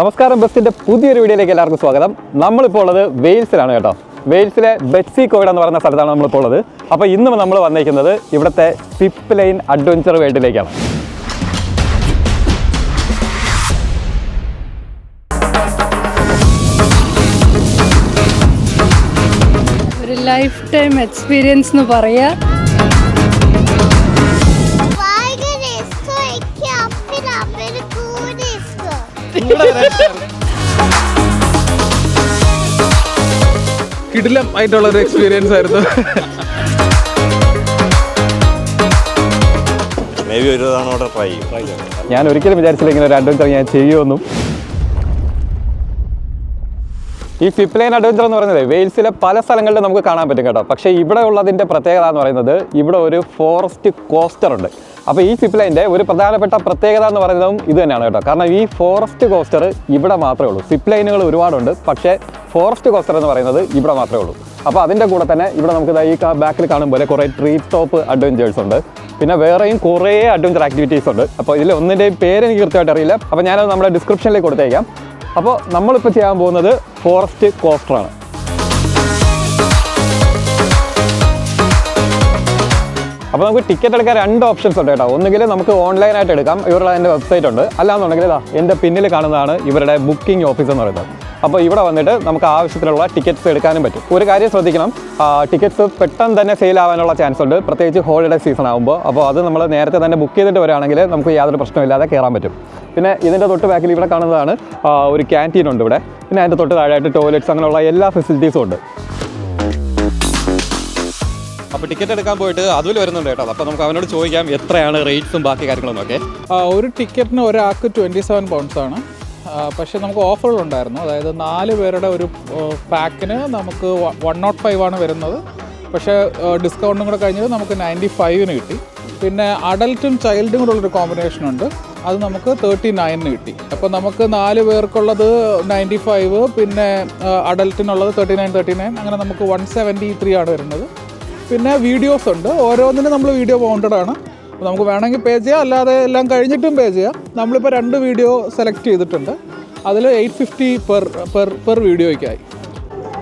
നമസ്കാരം ബസ്സിന്റെ പുതിയൊരു വീഡിയോയിലേക്ക് എല്ലാവർക്കും സ്വാഗതം. നമ്മളിപ്പോൾ ഉള്ളത് വെയിൽസിലാണ് കേട്ടോ. വെയിൽസിലെ ബെറ്റ്സി കോയിഡ് എന്ന് പറയുന്ന സ്ഥലത്താണ് നമ്മളിപ്പോൾ ഉള്ളത്. അപ്പോൾ ഇന്ന് നമ്മൾ വന്നിരിക്കുന്നത് ഇവിടുത്തെ സിപ്പ് ലൈൻ അഡ്വഞ്ചർ വേൾഡിലേക്കാണ്. ഒരു ലൈഫ് ടൈം എക്സ്പീരിയൻസ് എന്ന് പറയാ. കിടിലം ആയിട്ടുള്ള ഒരു എക്സ്പീരിയൻസ് ആയിരുന്നു. മേ ബി ഒരു തവണ ട്രൈ ചെയ്യും. ഞാൻ ഒരിക്കലും വിചാരിച്ചില്ല ഇങ്ങനെ ഒരു അഡ്വഞ്ചർ ഞാൻ ചെയ്യുമെന്നും. ഈ സിപ്പ് ലൈൻ അഡ്വഞ്ചർ എന്ന് പറയുന്നത് വെയിൽസിലെ പല സ്ഥലങ്ങളിലും നമുക്ക് കാണാൻ പറ്റും കേട്ടോ. പക്ഷേ ഇവിടെ ഉള്ളതിന്റെ പ്രത്യേകത എന്ന് പറയുന്നത് ഇവിടെ ഒരു ഫോറസ്റ്റ് കോസ്റ്റർ ഉണ്ട്. അപ്പോൾ ഈ സിപ്പ് ലൈന്റെ ഒരു പ്രധാനപ്പെട്ട പ്രത്യേകത എന്ന് പറയുന്നതും ഇത് തന്നെയാണ് കേട്ടോ. കാരണം ഈ ഫോറസ്റ്റ് കോസ്റ്റർ ഇവിടെ മാത്രമേ ഉള്ളൂ. സിപ്പ് ലൈനുകൾ ഒരുപാടുണ്ട്. പക്ഷേ ഫോറസ്റ്റ് കോസ്റ്റർ എന്ന് പറയുന്നത് ഇവിടെ മാത്രമേ ഉള്ളൂ. അപ്പോൾ അതിന്റെ കൂടെ തന്നെ ഇവിടെ നമുക്ക് ഈ ബാക്കിൽ കാണും പോലെ കുറേ ട്രീ ടോപ്പ് അഡ്വഞ്ചേഴ്സ് ഉണ്ട്. പിന്നെ വേറെയും കുറേ അഡ്വഞ്ചർ ആക്ടിവിറ്റീസ് ഉണ്ട്. അപ്പോൾ ഇതിൽ ഒന്നിന്റെയും പേര് എനിക്ക് കൃത്യമായിട്ട് അറിയില്ല. അപ്പോൾ ഞാനത് നമ്മുടെ ഡിസ്ക്രിപ്ഷനിലേക്ക് കൊടുത്തേക്കാം. അപ്പോൾ നമ്മളിപ്പോൾ ചെയ്യാൻ പോകുന്നത് ഫോറസ്റ്റ് കോസ്റ്ററാണ് അപ്പോൾ നമുക്ക് ടിക്കറ്റ് എടുക്കാൻ രണ്ട് ഓപ്ഷൻസ് ഉണ്ട് കേട്ടോ. ഒന്നുകിൽ നമുക്ക് ഓൺലൈനായിട്ട് എടുക്കാം. ഇവരുടെ അതിന്റെ വെബ്സൈറ്റ് ഉണ്ട്. അല്ലാന്നുണ്ടെങ്കിൽ ഇതാ എന്റെ പിന്നിൽ കാണുന്നതാണ് ഇവരുടെ ബുക്കിംഗ് ഓഫീസ് എന്ന് പറയുന്നത്. അപ്പോൾ ഇവിടെ വന്നിട്ട് നമുക്ക് ആവശ്യത്തിലുള്ള ടിക്കറ്റ്സ് എടുക്കാനും പറ്റും. ഒരു കാര്യം ശ്രദ്ധിക്കണം. ടിക്കറ്റ്സ് പെട്ടെന്ന് തന്നെ സെയിൽ ആവാനുള്ള ചാൻസ് ഉണ്ട്. പ്രത്യേകിച്ച് ഹോളിഡേ സീസൺ ആകുമ്പോൾ അപ്പോൾ അത് നമ്മൾ നേരത്തെ തന്നെ ബുക്ക് ചെയ്തിട്ട് വരികയാണെങ്കിൽ നമുക്ക് യാതൊരു പ്രശ്നമില്ലാതെ കയറാൻ പറ്റും. പിന്നെ ഇതിന്റെ തൊട്ട് ബാക്കിൽ ഇവിടെ കാണുന്നതാണ് ഒരു ക്യാന്റീൻ ഉണ്ട് ഇവിടെ. പിന്നെ അതിന്റെ തൊട്ട് താഴെയായിട്ട് ടോയ്ലറ്റ്സ് അങ്ങനെയുള്ള എല്ലാ ഫെസിലിറ്റീസും ഉണ്ട്. അപ്പോൾ ടിക്കറ്റ് എടുക്കാൻ പോയിട്ട് അതിൽ വരുന്നുണ്ട് കേട്ടോ. അപ്പോൾ നമുക്ക് അവനോട് ചോദിക്കാം എത്രയാണ് റേറ്റ്സും ബാക്കി കാര്യങ്ങളും ഒക്കെ. ഒരു ടിക്കറ്റിന് ഒരാൾക്ക് ട്വന്റി സെവൻ പൗണ്ട്സ് ആണ്. പക്ഷേ നമുക്ക് ഓഫറുകൾ ഉണ്ടായിരുന്നു. അതായത് നാല് പേരുടെ ഒരു പാക്കിന് നമുക്ക് വൺ നോട്ട് ഫൈവ് ആണ് വരുന്നത്. പക്ഷേ ഡിസ്കൗണ്ടും കൂടെ കഴിഞ്ഞത് നമുക്ക് നയന്റി ഫൈവിന് കിട്ടി. പിന്നെ അഡൽട്ടും ചൈൽഡും കൂടെ ഉള്ളൊരു കോമ്പിനേഷൻ ഉണ്ട്. അത് നമുക്ക് തേർട്ടി നയനിന് കിട്ടി. അപ്പോൾ നമുക്ക് നാല് പേർക്കുള്ളത് നയന്റി ഫൈവ് പിന്നെ അഡൽട്ടിനുള്ളത് തേർട്ടി നയൻ തേർട്ടി നയൻ അങ്ങനെ നമുക്ക് വൺ സെവന്റി ത്രീ ആണ് വരുന്നത്. പിന്നെ വീഡിയോസ് ഉണ്ട്. ഓരോന്നിനും നമ്മൾ വീഡിയോ ബൗണ്ടഡ് ആണ്. അപ്പോൾ നമുക്ക് വേണമെങ്കിൽ പേ ചെയ്യാം. അല്ലാതെ എല്ലാം കഴിഞ്ഞിട്ടും പേ ചെയ്യാം. നമ്മളിപ്പോൾ രണ്ട് വീഡിയോ സെലക്ട് ചെയ്തിട്ടുണ്ട്. അതിൽ eight fifty per per per വീഡിയോയ്ക്കായി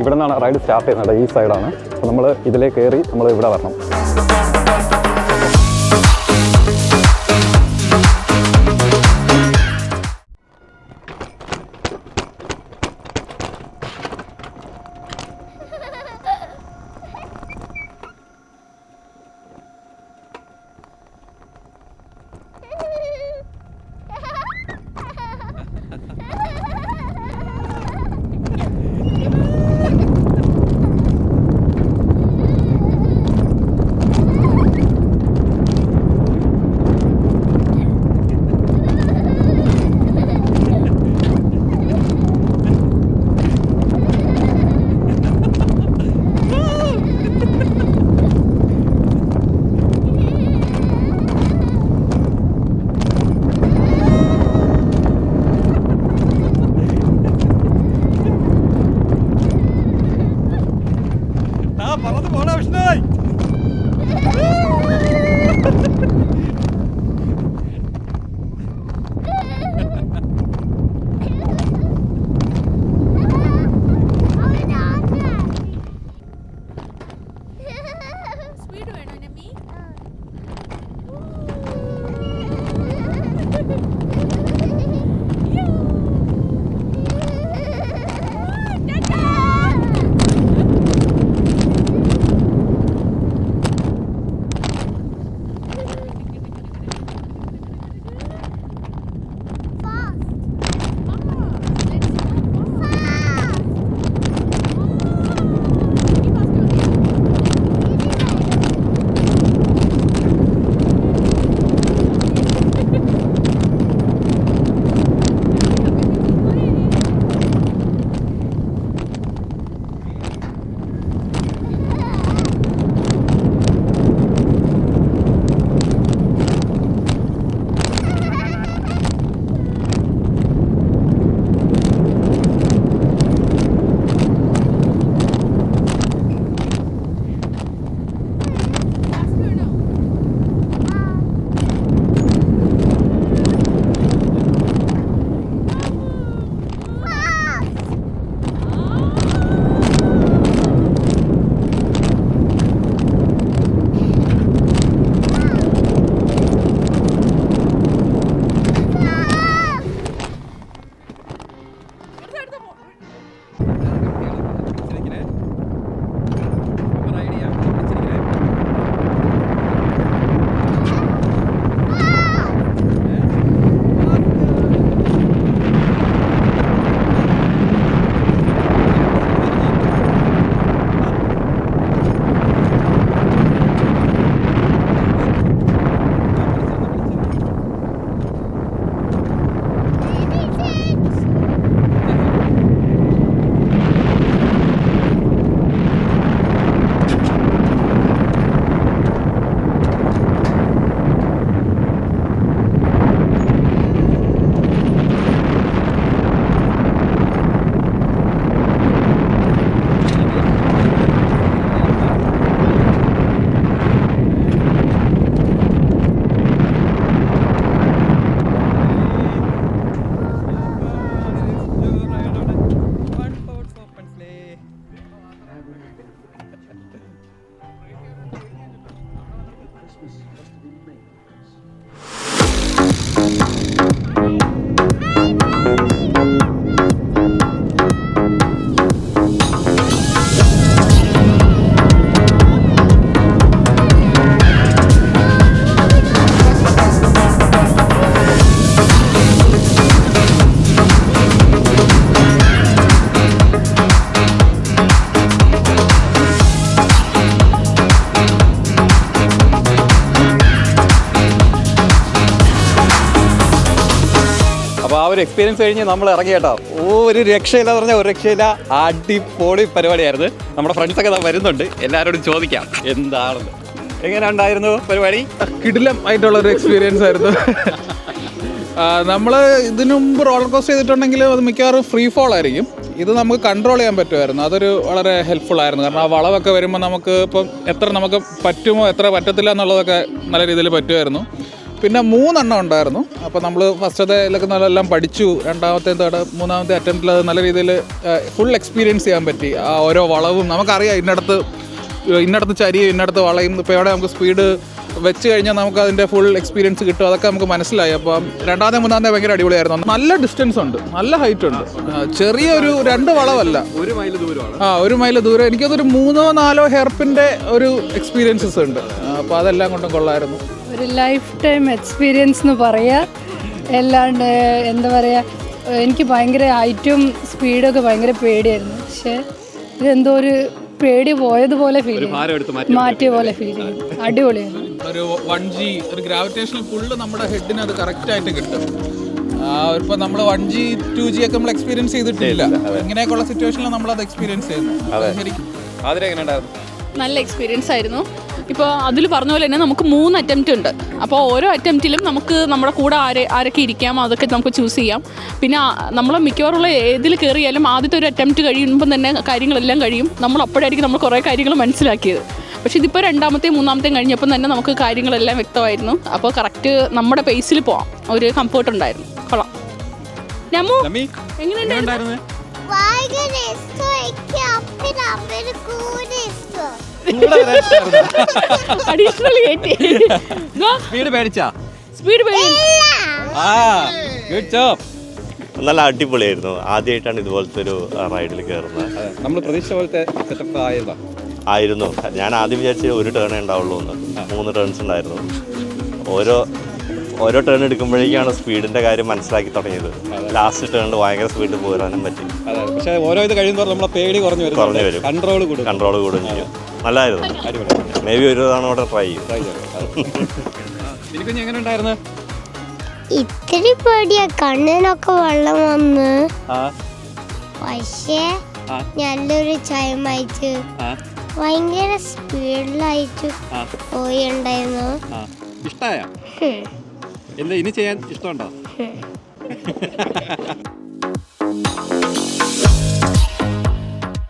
ഇവിടെ നിന്നാണ് റൈഡ് സ്റ്റാർട്ട് ചെയ്യുന്നത്. ഈ സൈഡാണ് അപ്പോൾ നമ്മൾ ഇതിലേക്ക് കയറി നമ്മൾ ഇവിടെ വരണം. ഒരു എക്സ്പീരിയൻസ് കഴിഞ്ഞ് നമ്മൾ ഇറങ്ങി കേട്ടോ. ഓ ഒരു രക്ഷയില്ല എന്ന് പറഞ്ഞാൽ ഒരു രക്ഷയില്ല. അടിപൊളി പരിപാടിയായിരുന്നു. നമ്മുടെ ഫ്രണ്ട്സൊക്കെ വരുന്നുണ്ട്. എല്ലാവരോടും ചോദിക്കാം എന്താണെന്ന്. എങ്ങനെ ഉണ്ടായിരുന്നു പരിപാടി? കിടിലം ആയിട്ടുള്ള ഒരു എക്സ്പീരിയൻസ് ആയിരുന്നു. നമ്മൾ ഇതിനു മുമ്പ് റോളർ കോസ്റ്റ് ചെയ്തിട്ടുണ്ടെങ്കിൽ അത് മിക്കവാറും ഫ്രീ ഫോൾ ആയിരിക്കും. ഇത് നമുക്ക് കൺട്രോൾ ചെയ്യാൻ പറ്റുമായിരുന്നു. അതൊരു വളരെ ഹെൽപ്ഫുൾ ആയിരുന്നു. കാരണം ആ വളവൊക്കെ വരുമ്പോൾ നമുക്ക് ഇപ്പം എത്ര നമുക്ക് പറ്റുമോ എത്ര പറ്റത്തില്ല എന്നുള്ളതൊക്കെ നല്ല രീതിയിൽ പറ്റുമായിരുന്നു. പിന്നെ മൂന്നെണ്ണം ഉണ്ടായിരുന്നു. അപ്പോൾ നമ്മൾ ഫസ്റ്റത്തെ ഇതിലൊക്കെ നല്ലെല്ലാം പഠിച്ചു. രണ്ടാമത്തെ തേർഡ് മൂന്നാമത്തെ അറ്റംപ്റ്റിൽ അത് നല്ല രീതിയിൽ ഫുൾ എക്സ്പീരിയൻസ് ചെയ്യാൻ പറ്റി. ആ ഓരോ വളവും നമുക്കറിയാം ഇന്നടത്ത് ഇന്നടത്ത് ചരിയും ഇന്നടത്ത് വളയും ഇപ്പോൾ എവിടെ നമുക്ക് സ്പീഡ് വെച്ച് കഴിഞ്ഞാൽ നമുക്ക് അതിന്റെ ഫുൾ എക്സ്പീരിയൻസ് കിട്ടും. അതൊക്കെ നമുക്ക് മനസ്സിലായി. അപ്പം രണ്ടാമത്തെ മൂന്നാമത്തെ ഭയങ്കര അടിപൊളിയായിരുന്നു. നല്ല ഡിസ്റ്റൻസ് ഉണ്ട്. നല്ല ഹൈറ്റ് ഉണ്ട്. ചെറിയൊരു രണ്ട് വളവല്ല. ഒരു മൈൽ ദൂരമാണ്. ആ ഒരു മൈൽ ദൂരം. എനിക്കതൊരു മൂന്നോ നാലോ ഹെയർപ്പിന്റെ ഒരു എക്സ്പീരിയൻസസ് ഉണ്ട്. അപ്പോൾ അതെല്ലാം കൊണ്ടും കൊള്ളായിരുന്നു. ഒരു ലൈഫ് ടൈം എക്സ്പീരിയൻസ് എന്ന് പറയാ. അല്ലാണ്ട് എന്താ പറയുക എനിക്ക് ഭയങ്കര ഹൈറ്റും സ്പീഡൊക്കെ ഭയങ്കര പേടിയായിരുന്നു. പക്ഷേ ഇതെന്തോ ഒരു പേടി പോയതുപോലെ ഫീൽ ഭാരം എടുത്ത് ചെയ്തു മാറ്റിയ പോലെ ഫീൽ ചെയ്തു അടിപൊളിയായിരുന്നു. ഒരു വൺ ജി ഒരു ഗ്രാവിറ്റേഷണൽ പുള്ള് നമ്മുടെ ഹെഡിന് അത് കറക്റ്റായിട്ട് കിട്ടും. ഇപ്പൊ നമ്മൾ വൺ ജി ടു ജി ഒക്കെ നമ്മൾ എക്സ്പീരിയൻസ് ചെയ്തിട്ടില്ല. ഇങ്ങനെയൊക്കെയുള്ള സിറ്റുവേഷനിൽ നമ്മൾ അത്. എക്സ്പീരിയൻസ് ചെയ്യുന്നു ശരിക്കും അതിലെങ്ങനെ നല്ല എക്സ്പീരിയൻസ് ആയിരുന്നു. ഇപ്പോൾ അതിൽ പറഞ്ഞ പോലെ തന്നെ നമുക്ക് മൂന്ന് അറ്റംപ്റ്റ് ഉണ്ട്. അപ്പോൾ ഓരോ അറ്റംപ്റ്റിലും നമുക്ക് നമ്മുടെ കൂടെ ആരെ ആരൊക്കെ ഇരിക്കാം അതൊക്കെ നമുക്ക് ചൂസ് ചെയ്യാം. പിന്നെ നമ്മൾ മിക്കവാറുള്ള ഏതിൽ കയറിയാലും ആദ്യത്തെ ഒരു അറ്റംപ്റ്റ് കഴിയുമ്പം തന്നെ കാര്യങ്ങളെല്ലാം കഴിയും. നമ്മൾ അപ്പോഴായിരിക്കും നമ്മൾ കുറേ കാര്യങ്ങൾ മനസ്സിലാക്കിയത്. പക്ഷേ ഇതിപ്പോൾ രണ്ടാമത്തെയും മൂന്നാമത്തെയും കഴിഞ്ഞപ്പം തന്നെ നമുക്ക് കാര്യങ്ങളെല്ലാം വ്യക്തമായിരുന്നു. അപ്പോൾ കറക്റ്റ് നമ്മുടെ പേസിൽ പോവാം. ഒരു കംഫർട്ട് ഉണ്ടായിരുന്നു. കൊള്ളാം. എങ്ങനെയുണ്ടായിരുന്നു? അഡീഷണൽ കയറ്റി സ്പീഡ് പേടിച്ചാ? സ്പീഡ് ആ ഗുഡ് ജോബ് നല്ല അടിപൊളിയായിരുന്നു. ആദ്യമായിട്ടാണ് ഇതുപോലത്തെ ഒരു റൈഡിൽ കയറുന്നത് നമ്മൾ പ്രതീക്ഷ പോലത്തെ സെറ്റപ്പ് ആയതാ. ആയിരുന്നു. ഞാൻ ആദ്യം വിചാരിച്ചത് ഒരു ടേണേ ഉണ്ടാവുള്ളൂ എന്ന്. മൂന്ന് ടേൺസ് ഉണ്ടായിരുന്നു. ഓരോ ഓരോ ടേൺ എടുക്കുമ്പോഴേക്കാണ് സ്പീഡിന്റെ കാര്യം മനസ്സിലാക്കി തുടങ്ങിയത്. ലാസ്റ്റ് ടേണിൽ ഭയങ്കര സ്പീഡിൽ പോരാനും പറ്റി. പക്ഷേ ഓരോ ഇത് കഴിയുമ്പോൾ നമ്മളെ പേടി കുറഞ്ഞു വരും. കുറഞ്ഞു വരും. കൺട്രോൾ കൂടും. കൺട്രോൾ കൂടും ചെയ്യും. നല്ലതായിരുന്നു മേ ബി ഒരു തവണ കൂടെ ട്രൈ ചെയ്യും. എങ്ങനെ ഉണ്ടായിരുന്നു? ഇത്തിരി പേടിയാ. കണ്ണിനൊക്കെ വെള്ളം വന്ന്. ആ. പക്ഷേ നല്ലൊരു ചായ ആ. ഭയങ്കര സ്പീഡിലായിട്ട് പോയി ഉണ്ടായിരുന്നു ഹും. എന്താ ഇനി ചെയ്യാൻ ഇഷ്ടമുണ്ടോ?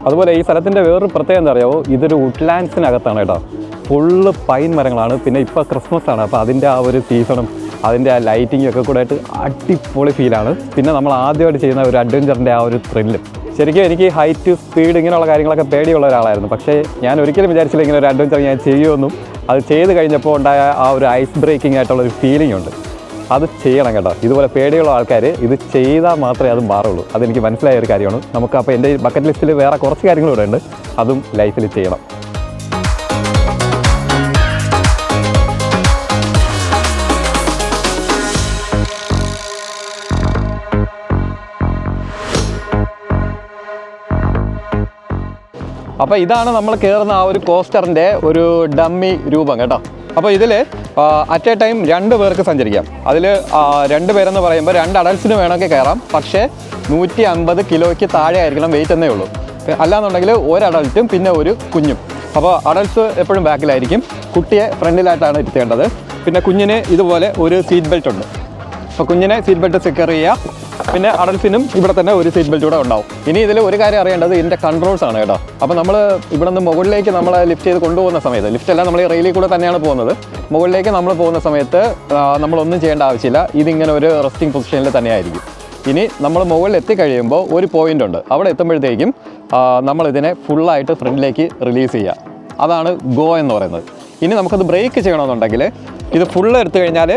അതുപോലെ ഈ സ്ഥലത്തിന്റെ വേറൊരു പ്രത്യേകത എന്താ അറിയാമോ ഇതൊരു വുഡ്ലാൻഡ്സിനകത്താണ് കേട്ടോ. ഫുള്ള് പൈൻ മരങ്ങളാണ്. പിന്നെ ഇപ്പോൾ ക്രിസ്മസ് ആണ്. അപ്പോൾ അതിന്റെ ആ ഒരു സീസണും അതിന്റെ ആ ലൈറ്റിങ്ങും ഒക്കെ കൂടെ ആയിട്ട് അടിപൊളി ഫീലാണ് പിന്നെ നമ്മൾ ആദ്യമായിട്ട് ചെയ്യുന്ന ഒരു അഡ്വഞ്ചറിന്റെ ആ ഒരു ത്രില്ലും ശരിക്കും എനിക്ക് ഹൈറ്റ് സ്പീഡ് ഇങ്ങനെയുള്ള കാര്യങ്ങളൊക്കെ പേടിയുള്ള ഒരാളായിരുന്നു. പക്ഷേ ഞാൻ ഒരിക്കലും വിചാരിച്ചില്ല ഇങ്ങനെ ഒരു അഡ്വഞ്ചർ ഞാൻ ചെയ്യുമെന്നും അത് ചെയ്ത് കഴിഞ്ഞപ്പോൾ ഉണ്ടായ ആ ഒരു ഐസ് ബ്രേക്കിംഗ് ആയിട്ടുള്ള ഒരു ഫീലിംഗ് ഉണ്ട്. അത് ചെയ്യണം കേട്ടോ. ഇതുപോലെ പേടിയുള്ള ആൾക്കാർ ഇത് ചെയ്താൽ മാത്രമേ അത് മാറുള്ളൂ. അതെനിക്ക് മനസ്സിലായ ഒരു കാര്യമാണ്. നമുക്ക് അപ്പോൾ എന്റെ ബക്കറ്റ് ലിസ്റ്റിൽ വേറെ കുറച്ച് കാര്യങ്ങളും ഇവിടെ ഉണ്ട് അതും ലൈഫിൽ ചെയ്യണം. അപ്പോൾ ഇതാണ് നമ്മൾ കയറുന്ന ആ ഒരു കോസ്റ്ററിന്റെ ഒരു ഡമ്മി രൂപം കേട്ടോ. അപ്പോൾ ഇതിൽ അറ്റ് എ ടൈം രണ്ട് പേർക്ക് സഞ്ചരിക്കാം. അതിൽ രണ്ട് പേരെന്ന് പറയുമ്പോൾ രണ്ട് അഡൽസിന് വേണമെങ്കിൽ കയറാം പക്ഷേ നൂറ്റി അൻപത് കിലോയ്ക്ക് താഴെ ആയിരിക്കണം വെയിറ്റ് എന്നേ ഉള്ളൂ. അല്ലാന്നുണ്ടെങ്കിൽ ഒരു അഡൾട്ടും പിന്നെ ഒരു കുഞ്ഞും. അപ്പോൾ അഡൾട്ട്സ് എപ്പോഴും ബാക്കിലായിരിക്കും. കുട്ടിയെ ഫ്രണ്ടിലായിട്ടാണ് ഇരുത്തേണ്ടത്. പിന്നെ കുഞ്ഞിന് ഇതുപോലെ ഒരു സീറ്റ് ബെൽറ്റ് ഉണ്ട്. അപ്പോൾ കുഞ്ഞിനെ സീറ്റ് ബെൽറ്റ് സെക്യൂർ ചെയ്യുക പിന്നെ അഡൽസിനും ഇവിടെ തന്നെ ഒരു സീറ്റ് ബെൽറ്റ് കൂടെ ഉണ്ടാവും. ഇനി ഇതിൽ ഒരു കാര്യം അറിയേണ്ടത് ഇതിന്റെ കൺട്രോൾസ് ആണ് കേട്ടോ. അപ്പോൾ നമ്മൾ ഇവിടെ നിന്ന് മുകളിലേക്ക് നമ്മൾ ലിഫ്റ്റ് ചെയ്ത് കൊണ്ടുപോകുന്ന സമയത്ത് ലിഫ്റ്റ് എല്ലാം നമ്മൾ ഈ റെയിലിൽ കൂടെ തന്നെയാണ് പോകുന്നത്. മുകളിലേക്ക് നമ്മൾ പോകുന്ന സമയത്ത് നമ്മളൊന്നും ചെയ്യേണ്ട ആവശ്യമില്ല. ഇതിങ്ങനെ ഒരു റെസ്റ്റിംഗ് പൊസിഷനിൽ തന്നെയായിരിക്കും. ഇനി നമ്മൾ മുകളിൽ എത്തിക്കഴിയുമ്പോൾ ഒരു പോയിന്റ് ഉണ്ട്. അവിടെ എത്തുമ്പോഴത്തേക്കും നമ്മളിതിനെ ഫുള്ളായിട്ട് ഫ്രണ്ടിലേക്ക് റിലീസ് ചെയ്യുക അതാണ് ഗോ എന്ന് പറയുന്നത്. ഇനി നമുക്കത് ബ്രേക്ക് ചെയ്യണമെന്നുണ്ടെങ്കിൽ ഇത് ഫുള്ള് എടുത്തു കഴിഞ്ഞാൽ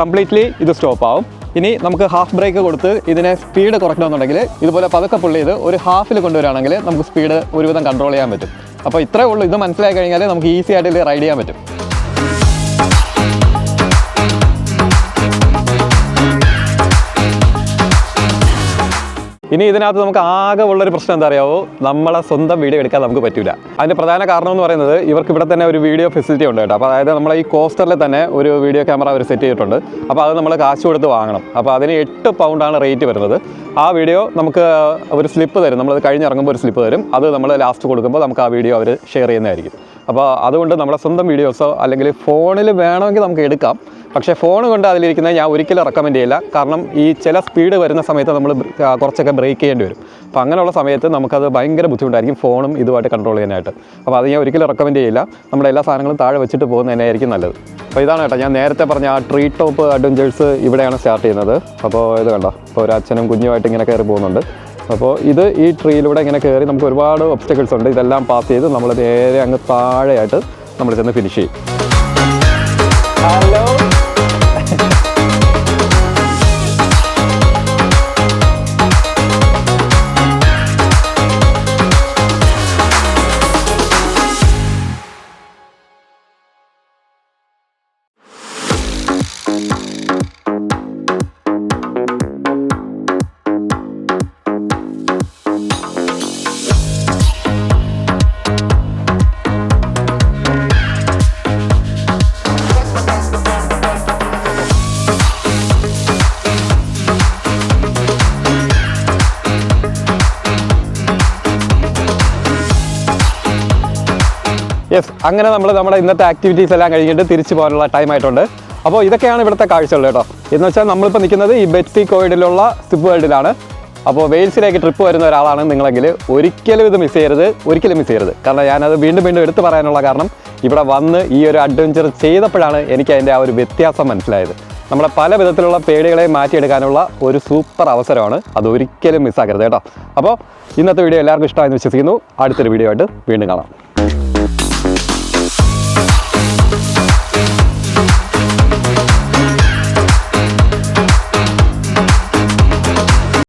കംപ്ലീറ്റ്ലി ഇത് സ്റ്റോപ്പ് ആവും. ഇനി നമുക്ക് ഹാഫ് ബ്രേക്ക് കൊടുത്ത് ഇതിനെ സ്പീഡ് കുറയ്ക്കണമെന്നുണ്ടെങ്കിൽ ഇതുപോലെ പതുക്കെ പുള്ളി ഇത് ഒരു ഹാഫിൽ കൊണ്ടുവരികയാണെങ്കിൽ നമുക്ക് സ്പീഡ് ഒരുവിധം കൺട്രോൾ ചെയ്യാൻ പറ്റും. അപ്പോൾ ഇത്രേ ഉള്ളൂ. ഇത് മനസ്സിലായി കഴിഞ്ഞാൽ നമുക്ക് ഈസി ആയിട്ട് റൈഡ് ചെയ്യാൻ പറ്റും. ഇനി ഇതിനകത്ത് നമുക്ക് ആകെ ഉള്ളൊരു പ്രശ്നം എന്താ അറിയാവോ? നമ്മളെ സ്വന്തം വീഡിയോ എടുക്കാൻ നമുക്ക് പറ്റില്ല അതിന്റെ പ്രധാന കാരണം എന്ന് പറയുന്നത് ഇവർക്ക് ഇവിടെ തന്നെ ഒരു വീഡിയോ ഫെസിലിറ്റി ഉണ്ട് കേട്ടോ. അപ്പോൾ അതായത് നമ്മളെ ഈ കോസ്റ്ററിൽ തന്നെ ഒരു വീഡിയോ ക്യാമറ അവർ സെറ്റ് ചെയ്തിട്ടുണ്ട്. അപ്പോൾ അത് നമ്മൾ കാശ് കൊടുത്ത് വാങ്ങണം. അപ്പോൾ അതിന് എട്ട് പൗണ്ടാണ് റേറ്റ് വരുന്നത്. ആ വീഡിയോ നമുക്ക് ഒരു സ്ലിപ്പ് തരും. നമ്മളത് കഴിഞ്ഞിറങ്ങുമ്പോൾ ഒരു സ്ലിപ്പ് തരും. അത് നമ്മൾ ലാസ്റ്റ് കൊടുക്കുമ്പോൾ നമുക്ക് ആ വീഡിയോ അവർ ഷെയർ ചെയ്യുന്നതായിരിക്കും. അപ്പോൾ അതുകൊണ്ട് നമ്മളെ സ്വന്തം വീഡിയോസോ അല്ലെങ്കിൽ ഫോണിൽ വേണമെങ്കിൽ നമുക്ക് എടുക്കാം. പക്ഷേ ഫോൺ കൊണ്ട് അതിലിരിക്കുന്നത് ഞാൻ ഒരിക്കലും റെക്കമെൻഡ് ചെയ്യില്ല. കാരണം ഈ ചില സ്പീഡ് വരുന്ന സമയത്ത് നമ്മൾ കുറച്ചൊക്കെ ബ്രേക്ക് ചെയ്യേണ്ടി വരും. അപ്പോൾ അങ്ങനെയുള്ള സമയത്ത് നമുക്കത് ഭയങ്കര ബുദ്ധിമുട്ടായിരിക്കും ഫോണും ഇതുമായിട്ട് കൺട്രോൾ ചെയ്യാനായിട്ട്. അപ്പോൾ അത് ഞാൻ ഒരിക്കലും റെക്കമെൻഡ് ചെയ്യില്ല. നമ്മുടെ എല്ലാ സാധനങ്ങളും താഴെ വെച്ചിട്ട് പോകുന്നത് തന്നെയായിരിക്കും നല്ലത്. അപ്പോൾ ഇതാണ് കേട്ടോ ഞാൻ നേരത്തെ പറഞ്ഞ ആ ട്രീ ടോപ്പ് അഡ്വഞ്ചേഴ്സ് ഇവിടെയാണ് സ്റ്റാർട്ട് ചെയ്യുന്നത്. അപ്പോൾ ഇത് കണ്ടോ ഇപ്പോൾ ഒരു അച്ഛനും കുഞ്ഞുമായിട്ട് ഇങ്ങനെ കയറി പോകുന്നുണ്ട്. അപ്പോൾ ഇത് ഈ ട്രീയിലൂടെ ഇങ്ങനെ കയറി നമുക്ക് ഒരുപാട് ഒബ്സ്റ്റക്കിൾസ് ഉണ്ട്. ഇതെല്ലാം പാസ് ചെയ്ത് നമ്മൾ നേരെ അങ്ങ് താഴെയായിട്ട് നമ്മൾ ചെന്ന് ഫിനിഷ് ചെയ്യും. ഹലോ അങ്ങനെ നമ്മൾ നമ്മുടെ ഇന്നത്തെ ആക്ടിവിറ്റീസ് എല്ലാം കഴിഞ്ഞിട്ട് തിരിച്ചു പോകാനുള്ള ടൈം ആയിട്ടുണ്ട്. അപ്പോൾ ഇതൊക്കെയാണ് ഇവിടുത്തെ കാഴ്ചകൾ കേട്ടോ. എന്ന് വെച്ചാൽ നമ്മളിപ്പോൾ നിൽക്കുന്നത് ഈ ബെറ്റി കോയിഡിലുള്ള സിപ്പ് വേൾഡിലാണ് അപ്പോൾ വെയിൽസിലേക്ക് ട്രിപ്പ് വരുന്ന ഒരാളാണ് നിങ്ങളെങ്കിൽ ഒരിക്കലും ഇത് മിസ് ചെയ്യരുത്. ഒരിക്കലും മിസ് ചെയ്യരുത്. കാരണം ഞാനത് വീണ്ടും വീണ്ടും എടുത്തു പറയാനുള്ള കാരണം ഇവിടെ വന്ന് ഈ ഒരു അഡ്വഞ്ചർ ചെയ്തപ്പോഴാണ് എനിക്ക് അതിന്റെ ആ ഒരു വ്യത്യാസം മനസ്സിലായത്. നമ്മളെ പല വിധത്തിലുള്ള പേടികളെ മാറ്റിയെടുക്കാനുള്ള ഒരു സൂപ്പർ അവസരമാണ്. അത് ഒരിക്കലും മിസ്സാക്കരുത് കേട്ടോ. അപ്പോൾ ഇന്നത്തെ വീഡിയോ എല്ലാവർക്കും ഇഷ്ടമായെന്ന് വിശ്വസിക്കുന്നു. അടുത്തൊരു വീഡിയോ ആയിട്ട് വീണ്ടും കാണാം.